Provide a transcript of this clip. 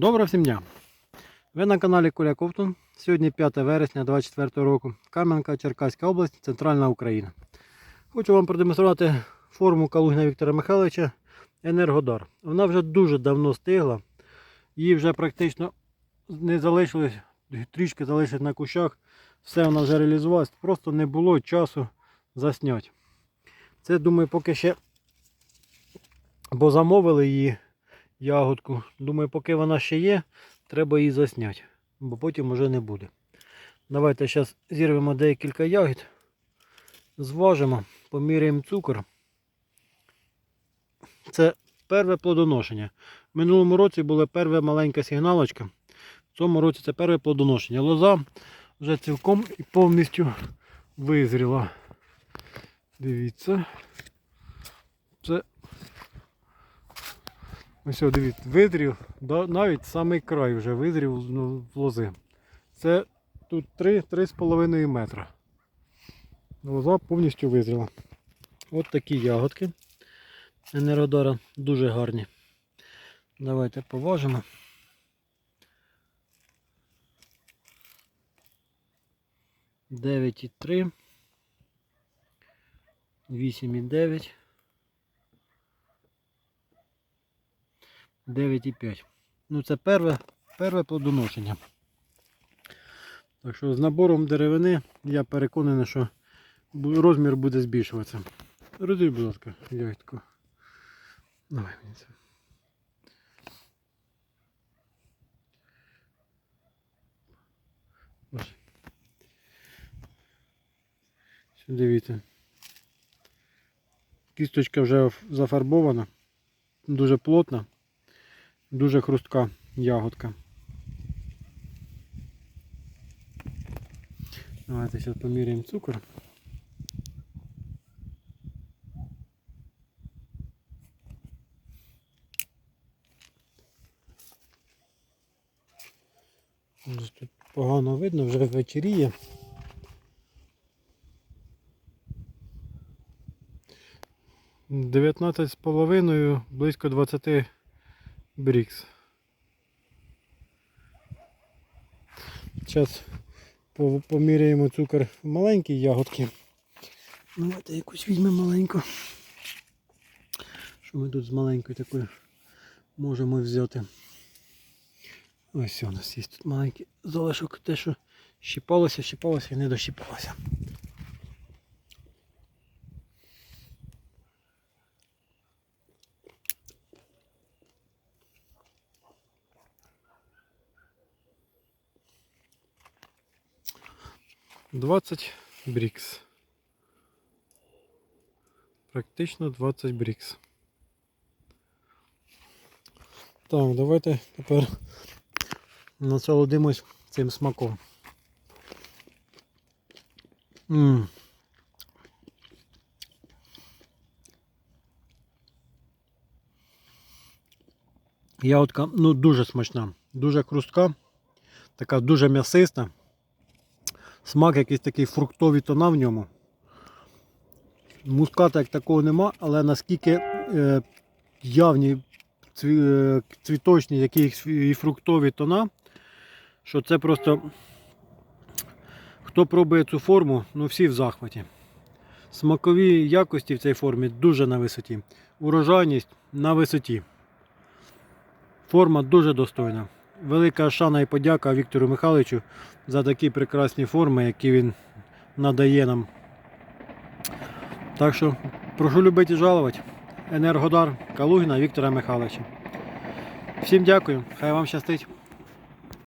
Доброго всім дня! Ви на каналі Коля Ковтун. Сьогодні 5 вересня 2024 року. Кам'янка, Черкаська область, Центральна Україна. Хочу вам продемонструвати форму Калугіна Віктора Михайловича Енергодар. Вона вже дуже давно стигла. Її вже практично не залишилось, трішки залишилось на кущах. Все вона вже реалізувалась. Просто не було часу засняти. Це, думаю, поки ще. Бо замовили її ягодку. Думаю, поки вона ще є, треба її засняти, бо потім вже не буде. Давайте зараз зірвемо декілька ягід, зважимо, поміряємо цукор. Це перше плодоношення. В минулому році була перша маленька сигналочка. В цьому році це перше плодоношення. Лоза вже цілком і повністю визріла. Дивіться. Це Ось, о, дивіться, визрів, навіть самий край вже визрів ну, лози. Це тут 3-3,5 метра. Лоза повністю визріла. От такі ягодки. Енеродора дуже гарні. Давайте поважимо. Дев'ять і три. Вісім і дев'ять. 9,5. Ну це перше, перше плодоношення. Так що з набором деревини я переконаний, що розмір буде збільшуватися. Розрій, будь ласка, ягідку. Давай мені це. Ось Дивіться. Кісточка вже зафарбована, дуже плотна. Дуже хрустка ягодка. Давайте зараз поміряємо цукор. Тут погано видно, вже вечеріє. Дев'ятнадцять з половиною, близько 20 Брікс. Зараз поміряємо цукор в маленькій ягодки. Давайте якусь візьмемо маленьку. Що ми тут з маленькою такою можемо взяти? Ось у нас є тут маленький залишок, те, що щіпалося, щіпалося і не дощіпалося. Двадцять брікс. Практично 20 брікс. Так, давайте тепер насолодимось цим смаком. М. Ягодка ну, дуже смачна, дуже хрустка, така дуже м'ясиста. Смак якийсь такий фруктовий тона в ньому. Муската як такого нема, але наскільки е, явні е, цвіточні якісь і фруктові тона, що це просто хто пробує цю форму, ну всі в захваті. Смакові якості в цій формі дуже на висоті. Урожайність на висоті. Форма дуже достойна. Велика шана і подяка Віктору Михайловичу за такі прекрасні форми, які він надає нам. Так що прошу любити і жалувати. Енергодар Калугіна Віктора Михайловича. Всім дякую, хай вам щастить.